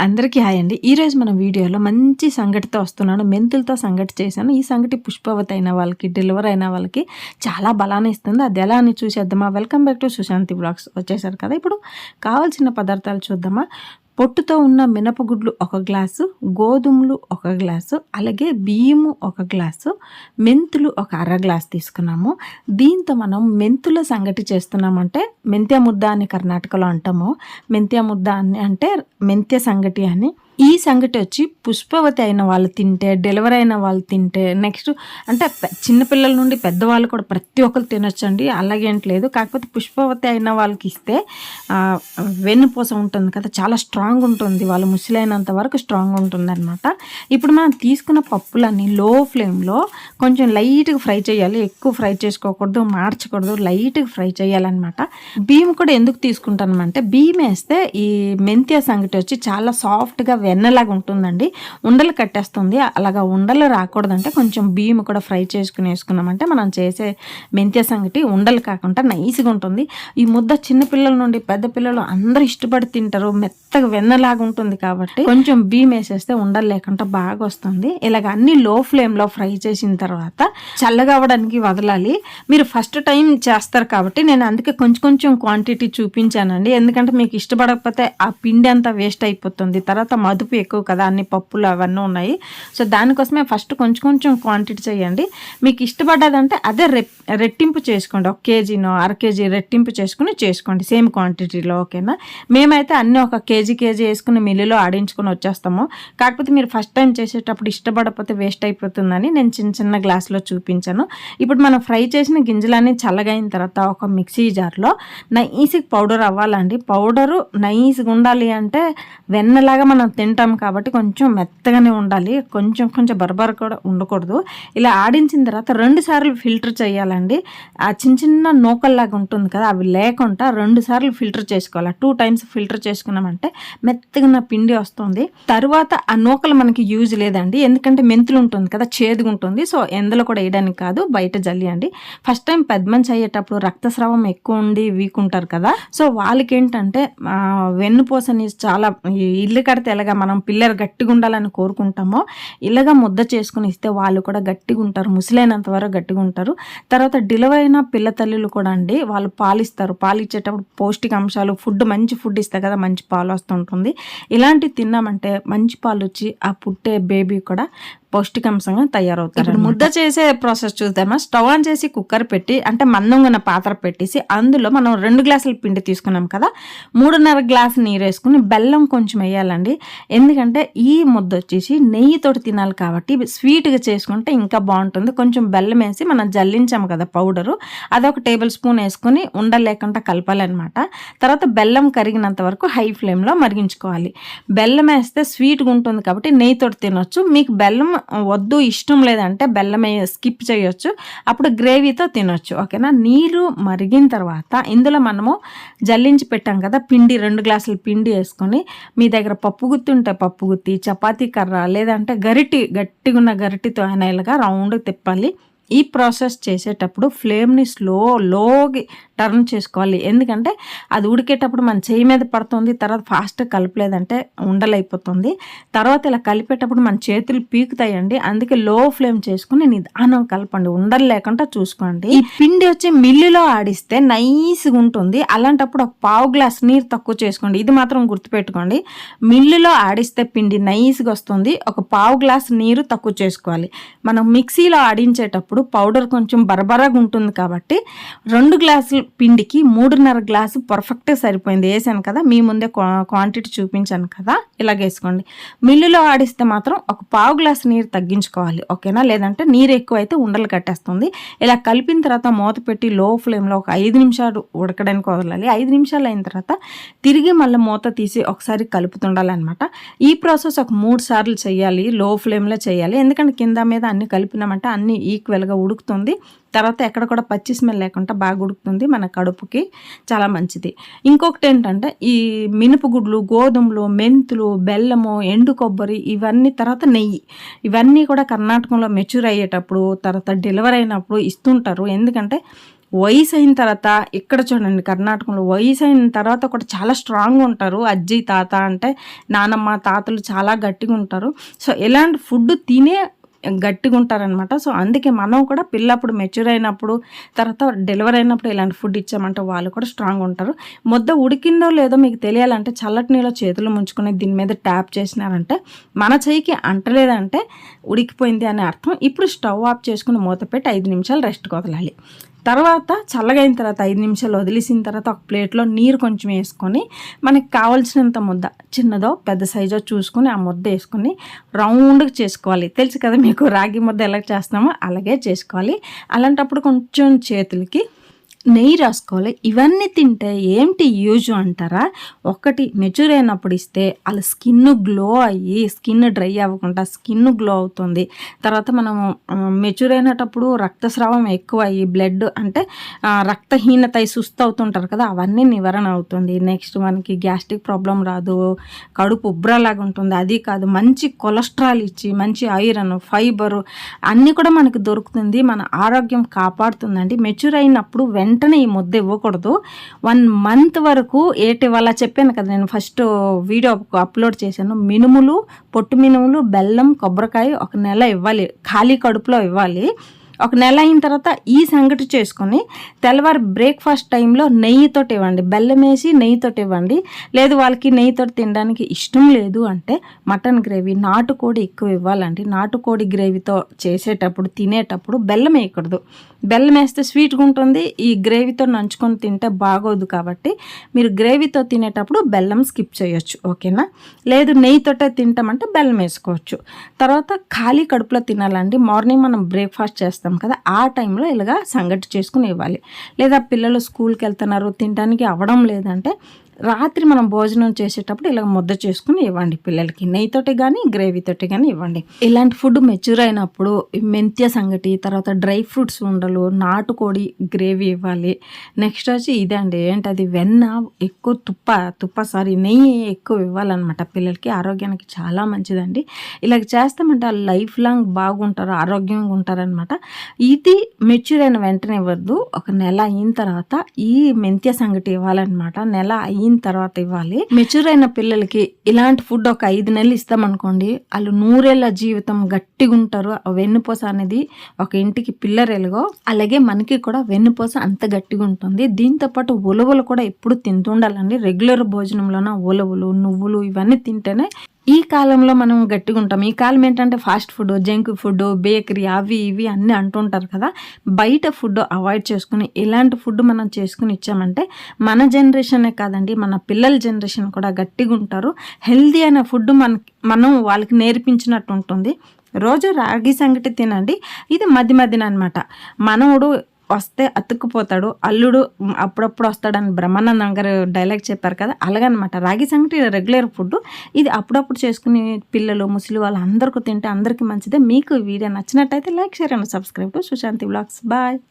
అందరికీ హాయ్ అండి. ఈరోజు మన వీడియోలో మంచి సంగటితో వస్తున్నాను. మెంతులతో సంగటి చేశాను. ఈ సంగటి పుష్పవతి అయిన వాళ్ళకి డెలివర్ అయిన వాళ్ళకి చాలా బలాన్ని ఇస్తుంది. అది ఎలా అని చూసేద్దామా? Welcome back to Sushanti blogs. వచ్చేసారు కదా ఇప్పుడు. కావాల్సిన పదార్థాలు చూద్దామా? పొట్టుతో ఉన్న మినపగుడ్లు ఒక గ్లాసు గోధుమలు ఒక గ్లాసు అలాగే బియ్యము ఒక గ్లాసు మెంతులు ఒక అర గ్లాస్ తీసుకున్నాము. దీంతో మనం మెంతుల సంగటి చేస్తున్నామంటే మెంత్య ముద్ద అని కర్ణాటకలో అంటాము. మెంత్య ముద్ద అని అంటే మెంత్య సంగటి అని ఈ సంగటి వచ్చి పుష్పవతి అయిన వాళ్ళు తింటే డెలివరీ అయిన వాళ్ళు తింటే నెక్స్ట్ అంటే చిన్నపిల్లల నుండి పెద్దవాళ్ళు కూడా ప్రతి ఒక్కరు తినొచ్చండి. అలాగేం లేదు. కాకపోతే పుష్పవతి అయిన వాళ్ళకి ఇస్తే వెన్నుపూస ఉంటుంది కదా చాలా స్ట్రాంగ్ ఉంటుంది. వాళ్ళు ముసిలైనంత వరకు స్ట్రాంగ్ ఉంటుంది అనమాట ఇప్పుడు మనం తీసుకున్న పప్పులన్నీ లో ఫ్లేమ్లో కొంచెం లైట్గా ఫ్రై చేయాలి. ఎక్కువ ఫ్రై చేసుకోకూడదు మార్చకూడదు లైట్గా ఫ్రై చేయాలన్నమాట. బియ్యం కూడా ఎందుకు తీసుకుంటానమంటే బియ్యం వేస్తే ఈ మెంతియ సంగటి వచ్చి చాలా సాఫ్ట్గా వెన్నలాగా ఉంటుందండి. ఉండలు కట్టేస్తుంది. అలాగా ఉండలు రాకూడదంటే కొంచెం బియ్యం కూడా ఫ్రై చేసుకుని వేసుకున్నామంటే మనం చేసే మెంత్య సంగటి ఉండలు కాకుండా నైస్గా ఉంటుంది. ఈ ముద్ద చిన్న పిల్లల నుండి పెద్ద పిల్లలు అందరూ ఇష్టపడి తింటారు. మెత్తగా వెన్నలాగా ఉంటుంది కాబట్టి కొంచెం బియ్యం వేసేస్తే ఉండలు లేకుండా బాగా వస్తుంది. ఇలాగ అన్ని లో ఫ్లేమ్లో ఫ్రై చేసిన తర్వాత చల్లగా అవ్వడానికి వదలాలి. మీరు ఫస్ట్ టైం చేస్తారు కాబట్టి నేను అందుకే కొంచెం కొంచెం క్వాంటిటీ చూపించానండి. ఎందుకంటే మీకు ఇష్టపడకపోతే ఆ పిండి అంతా వేస్ట్ అయిపోతుంది. తర్వాత మదుపు ఎక్కువ కదా అన్ని పప్పులు అవన్నీ ఉన్నాయి. సో దానికోసమే ఫస్ట్ కొంచెం కొంచెం క్వాంటిటీ చేయండి. మీకు ఇష్టపడ్డదంటే అదే రెప్ రెట్టింపు చేసుకోండి. ఒక కేజీనో అర కేజీ రెట్టింపు చేసుకుని చేసుకోండి. సేమ్ క్వాంటిటీలో ఓకేనా? మేమైతే అన్నీ ఒక కేజీ కేజీ వేసుకుని మిల్లులో ఆడించుకొని వచ్చేస్తాము. కాకపోతే మీరు ఫస్ట్ టైం చేసేటప్పుడు ఇష్టపడకపోతే వేస్ట్ అయిపోతుందని నేను చిన్న చిన్న గ్లాస్లో చూపించాను. ఇప్పుడు మనం ఫ్రై చేసిన గింజలన్నీ చల్లగైన తర్వాత ఒక మిక్సీ జార్లో నైస్కి పౌడర్ అవ్వాలండి. పౌడరు నైస్గా ఉండాలి అంటే వెన్నలాగా మనం తింటాం కాబట్టి కొంచెం మెత్తగానే ఉండాలి. కొంచెం కొంచెం బర్బర్ కూడా ఉండకూడదు. ఇలా ఆడించిన తర్వాత రెండు సార్లు ఫిల్టర్ చేసుకోవాలండి ఆ చిన్న చిన్న నూకల్లాగా ఉంటుంది కదా అవి లేకుండా రెండు సార్లు ఫిల్టర్ చేసుకోవాలి. టూ టైమ్స్ ఫిల్టర్ చేసుకున్నామంటే మెత్తగా పిండి వస్తుంది. తర్వాత ఆ నూకలు మనకి యూజ్ లేదండి. ఎందుకంటే మెంతులు ఉంటుంది కదా చేదుగా ఉంటుంది. సో ఎందులో కూడా వేయడానికి కాదు బయట జల్లి అండి. ఫస్ట్ టైం పెద్ద మంచి అయ్యేటప్పుడు రక్తస్రావం ఎక్కువ ఉండి వీక్ ఉంటారు కదా సో వాళ్ళకి ఏంటంటే వెన్నుపూసని చాలా ఇల్లు కడితే ఎలాగా మనం పిల్లలు గట్టిగా ఉండాలని కోరుకుంటామో ఇలాగా ముద్ద చేసుకుని ఇస్తే వాళ్ళు కూడా గట్టిగా ఉంటారు. ముసలైనంత వరకు గట్టిగా ఉంటారు. తర్వాత తర్వాత డెలివరీ అయిన పిల్ల తల్లులు కూడా అండి వాళ్ళు పాలిస్తారు. పాలు ఇచ్చేటప్పుడు పౌష్టికాంశాలు ఫుడ్ మంచి ఫుడ్ ఇస్తే కదా మంచి పాలు వస్తుంటుంది. ఇలాంటివి తిన్నామంటే మంచి పాలు వచ్చి ఆ పుట్టే బేబీ కూడా పౌష్టికాంశంగా తయారవుతారు ముద్ద చేసే ప్రాసెస్ చూద్దామా? స్టవ్ ఆన్ చేసి కుక్కర్ పెట్టి అంటే మందంగా పాత్ర పెట్టేసి అందులో మనం రెండు గ్లాసుల పిండి తీసుకున్నాం కదా? మూడున్నర గ్లాస్ నీరు వేసుకుని బెల్లం కొంచెం వేయాలండి. ఎందుకంటే ఈ ముద్ద వచ్చేసి నెయ్యితోటి తినాలి కాబట్టి స్వీట్గా చేసుకుంటే ఇంకా బాగుంటుంది. కొంచెం బెల్లం వేసి మనం జల్లించాము కదా పౌడరు. అదొక టేబుల్ స్పూన్ వేసుకుని ఉండలేకుండా కలపాలన్నమాట. తర్వాత బెల్లం కరిగినంత వరకు హై ఫ్లేమ్లో మరిగించుకోవాలి. బెల్లం వేస్తే స్వీట్గా ఉంటుంది కాబట్టి నెయ్యితోటి తినొచ్చు. మీకు బెల్లం వద్దు ఇష్టం లేదంటే బెల్లం స్కిప్ చేయొచ్చు. అప్పుడు గ్రేవీతో తినొచ్చు ఓకేనా? నీరు మరిగిన తర్వాత ఇందులో మనము జల్లించి పెట్టాం కదా పిండి రెండు గ్లాసులు పిండి వేసుకొని మీ దగ్గర పప్పు గుత్తి ఉంటే పప్పు గుత్తి చపాతీ కర్ర లేదంటే గరిటి గట్టిగా ఉన్న గరిటితో అయినా ఇలాగా రౌండ్ తిప్పాలి. ఈ ప్రాసెస్ చేసేటప్పుడు ఫ్లేమ్ని స్లో లోకి టర్న్ చేసుకోవాలి. ఎందుకంటే అది ఉడికేటప్పుడు మన చేయి మీద పడుతుంది తర్వాత ఫాస్ట్గా కలపలేదంటే ఉండలైపోతుంది తర్వాత ఇలా కలిపేటప్పుడు మన చేతులు పీకుతాయండి. అందుకే లో ఫ్లేమ్ చేసుకుని నిదానం కలపండి. ఉండలు లేకుండా చూసుకోండి. ఈ పిండి వచ్చి మిల్లులో ఆడిస్తే నైస్గా ఉంటుంది. అలాంటప్పుడు ఒక పావు గ్లాస్ నీరు తక్కువ చేసుకోండి. ఇది మాత్రం గుర్తుపెట్టుకోండి. మిల్లులో ఆడిస్తే పిండి నైస్గా వస్తుంది. ఒక పావు గ్లాస్ నీరు తక్కువ చేసుకోవాలి. మనం మిక్సీలో ఆడించేటప్పుడు పౌడర్ కొంచెం బరబరగా ఉంటుంది కాబట్టి రెండు గ్లాసులు పిండికి మూడున్నర గ్లాసు పర్ఫెక్ట్గా సరిపోయింది. వేసాను కదా మీ ముందే క్వాంటిటీ చూపించాను కదా ఇలాగ వేసుకోండి. మిల్లులో ఆడిస్తే మాత్రం ఒక పావు గ్లాస్ నీరు తగ్గించుకోవాలి ఓకేనా? లేదంటే నీరు ఎక్కువ అయితే ఉండలు కట్టేస్తుంది. ఇలా కలిపిన తర్వాత మూత పెట్టి లో ఫ్లేమ్లో ఒక ఐదు నిమిషాలు ఉడకడానికి వదలాలి. ఐదు నిమిషాలు అయిన తర్వాత తిరిగి మళ్ళీ మూత తీసి ఒకసారి కలుపుతుండాలన్నమాట. ఈ ప్రాసెస్ ఒక మూడు సార్లు చేయాలి లో ఫ్లేమ్లో చేయాలి. ఎందుకంటే కింద మీద అన్ని కలిపినామంటే అన్ని ఈక్వల్గా ఉడుకుతుంది. తర్వాత ఎక్కడ కూడా పచ్చి స్మెల్ లేకుండా బాగా ఉడుకుతుంది మన కడుపుకి. చాలా మంచిది. ఇంకొకటి ఏంటంటే ఈ మినపగుడ్లు గోధుమలు మెంతులు బెల్లము ఎండు కొబ్బరి ఇవన్నీ తర్వాత నెయ్యి. ఇవన్నీ కూడా కర్ణాటకంలో మెచ్యూర్ అయ్యేటప్పుడు తర్వాత డెలివరీ అయినప్పుడు ఇస్తుంటారు. ఎందుకంటే వయసు అయిన తర్వాత ఇక్కడ చూడండి కర్ణాటకలో వయసు అయిన తర్వాత కూడా చాలా స్ట్రాంగ్ ఉంటారు. అజ్జి తాత అంటే నానమ్మ తాతలు చాలా గట్టిగా ఉంటారు. సో ఎలాంటి ఫుడ్ తినే గట్టిగా ఉంటారనమాట సో అందుకే మనం కూడా పిల్లప్పుడు మెచ్యూర్ అయినప్పుడు తర్వాత డెలివరీ అయినప్పుడు ఇలాంటి ఫుడ్ ఇచ్చామంటే వాళ్ళు కూడా స్ట్రాంగ్ ఉంటారు. ముద్ద ఉడికిందో లేదో మీకు తెలియాలంటే చల్లటి నీళ్ళ చేతులు ముంచుకొని దీని మీద ట్యాప్ చేసినారంటే మన చెయ్యికి అంటలేదంటే ఉడికిపోయింది అనే అర్థం. ఇప్పుడు స్టవ్ ఆఫ్ చేసుకుని మూత పెట్టి ఐదు నిమిషాలు రెస్ట్ వదలాలి. తర్వాత చల్లగైన తర్వాత ఐదు నిమిషాలు వదిలేసిన తర్వాత ఒక ప్లేట్లో నీరు కొంచెం వేసుకొని మనకి కావాల్సినంత ముద్ద చిన్నదో పెద్ద సైజో చూసుకొని ఆ ముద్ద వేసుకొని రౌండ్గా చేసుకోవాలి. తెలుసు కదా మీకు రాగి ముద్ద ఎలా చేస్తామో అలాగే చేసుకోవాలి. అలాంటప్పుడు కొంచెం చేతులకి నెయ్యి రాసుకోవాలి. ఇవన్నీ తింటే ఏంటి యూజ్ అంటారా? ఒకటి మెచ్యూర్ అయినప్పుడు ఇస్తే వాళ్ళ స్కిన్ గ్లో అయ్యి స్కిన్ డ్రై అవ్వకుండా స్కిన్ గ్లో అవుతుంది. తర్వాత మనం మెచ్యూర్ అయినప్పుడు రక్తస్రావం ఎక్కువ అయ్యి బ్లడ్ అంటే రక్తహీనత అయి సుస్థ అవుతుంటారు కదా అవన్నీ నివారణ అవుతుంది. నెక్స్ట్ మనకి గ్యాస్ట్రిక్ ప్రాబ్లం రాదు కడుపు ఉబ్రలాగా ఉంటుంది. అది కాదు మంచి కొలెస్ట్రాల్ ఇచ్చి మంచి ఐరన్ ఫైబర్ అన్నీ కూడా మనకు దొరుకుతుంది. మన ఆరోగ్యం కాపాడుతుందండి. మెచ్యూర్ అయినప్పుడు వెంట వెంటనే ఈ ముద్ద ఇవ్వకూడదు. వన్ మంత్ వరకు ఏటి వాళ్ళ చెప్పాను కదా నేను ఫస్ట్ వీడియో అప్లోడ్ చేశాను. మినుములు పొట్టు మినుములు బెల్లం కొబ్బరికాయ ఒక నెల ఇవ్వాలి. ఖాళీ కడుపులో ఇవ్వాలి. ఒక నెల అయిన తర్వాత ఈ సంగటి చేసుకొని తెల్లవారు బ్రేక్ఫాస్ట్ టైంలో నెయ్యితో ఇవ్వండి. బెల్లం వేసి నెయ్యితో ఇవ్వండి. లేదు వాళ్ళకి నెయ్యితో తినడానికి ఇష్టం లేదు అంటే మటన్ గ్రేవీ నాటుకోడి ఎక్కువ ఇవ్వాలండి. నాటుకోడి గ్రేవీతో చేసేటప్పుడు తినేటప్పుడు బెల్లం వేయకూడదు. బెల్లం వేస్తే స్వీట్గా ఉంటుంది. ఈ గ్రేవీతో నంచుకొని తింటే బాగోదు కాబట్టి మీరు గ్రేవీతో తినేటప్పుడు బెల్లం స్కిప్ చేయొచ్చు. ఓకేనా? లేదు నెయ్యితోటే తింటామంటే బెల్లం వేసుకోవచ్చు. తర్వాత ఖాళీ కడుపులో తినాలండి. మార్నింగ్ మనం బ్రేక్ఫాస్ట్ చేస్తాం కదా ఆ టైంలో ఇలాగా సంగటి చేసుకుని ఇవ్వాలి లేదా పిల్లలు స్కూల్కి వెళ్తున్నారు తినడానికి అవ్వడం లేదంటే రాత్రి మనం భోజనం చేసేటప్పుడు ఇలా ముద్ద చేసుకుని ఇవ్వండి పిల్లలకి. నెయ్యితోటి కానీ గ్రేవీతోటి కానీ ఇవ్వండి. ఇలాంటి ఫుడ్ మెచ్యూర్ అయినప్పుడు మెంత్య సంగటి తర్వాత డ్రై ఫ్రూట్స్ ఉండలు నాటుకోడి గ్రేవీ ఇవ్వాలి. నెక్స్ట్ వచ్చి ఇదే అండి. ఏంటది? వెన్న ఎక్కువ తుప్ప తుప్ప సారీ నెయ్యి ఎక్కువ ఇవ్వాలన్నమాట పిల్లలకి. ఆరోగ్యానికి చాలా మంచిదండి. ఇలాగ చేస్తామంటే లైఫ్ లాంగ్ బాగుంటారు ఆరోగ్యంగా ఉంటారనమాట ఇది మెచ్యూర్ అయిన వెంటనే ఇవ్వద్దు. ఒక నెల అయిన తర్వాత ఈ మెంత్య సంగటి ఇవ్వాలన్నమాట. నెల అయిన అయిన తర్వాత ఇవ్వాలి. మెచ్యూర్ అయిన పిల్లలకి ఇలాంటి ఫుడ్ ఒక ఐదు నెలలు ఇస్తామనుకోండి వాళ్ళు నూరేళ్ళ జీవితం గట్టిగా ఉంటారు వెన్నుపూస అనేది ఒక ఇంటికి పిల్లరెలుగో అలాగే మనకి కూడా వెన్నుపూస అంత గట్టిగా ఉంటుంది దీంతో పాటు ఉలవలు కూడా ఎప్పుడు తింటుండాలండి రెగ్యులర్ భోజనంలోన ఉలవలు నువ్వులు ఇవన్నీ తింటేనే ఈ కాలంలో మనం గట్టిగా ఉంటాం. ఈ కాలం ఏంటంటే fast food junk food bakery అవి ఇవి అన్నీ అంటుంటారు కదా. బయట ఫుడ్ అవాయిడ్ చేసుకుని ఇలాంటి ఫుడ్ మనం చేసుకుని ఇచ్చామంటే మన జనరేషనే కాదండి మన పిల్లల జనరేషన్ కూడా గట్టిగా ఉంటారు. హెల్దీ అయిన ఫుడ్ మన మనం వాళ్ళకి నేర్పించినట్టు ఉంటుంది. రోజు రాగి సంగటి తినండి. ఇది మధ్య మధ్యన అనమాట మనవుడు వస్తే అతుక్కుపోతాడు. అల్లుడు అప్పుడప్పుడు వస్తాడని బ్రహ్మానందం గారు డైలాగ్ చెప్పారు కదా అలాగనమాట. రాగి సంగటి రెగ్యులర్ ఫుడ్ ఇది అప్పుడప్పుడు చేసుకుని పిల్లలు ముసలి వాళ్ళు అందరికీ తింటే అందరికీ మంచిదే. మీకు వీడియో నచ్చినట్టయితే like share and subscribe to Sushanti blogs. Bye.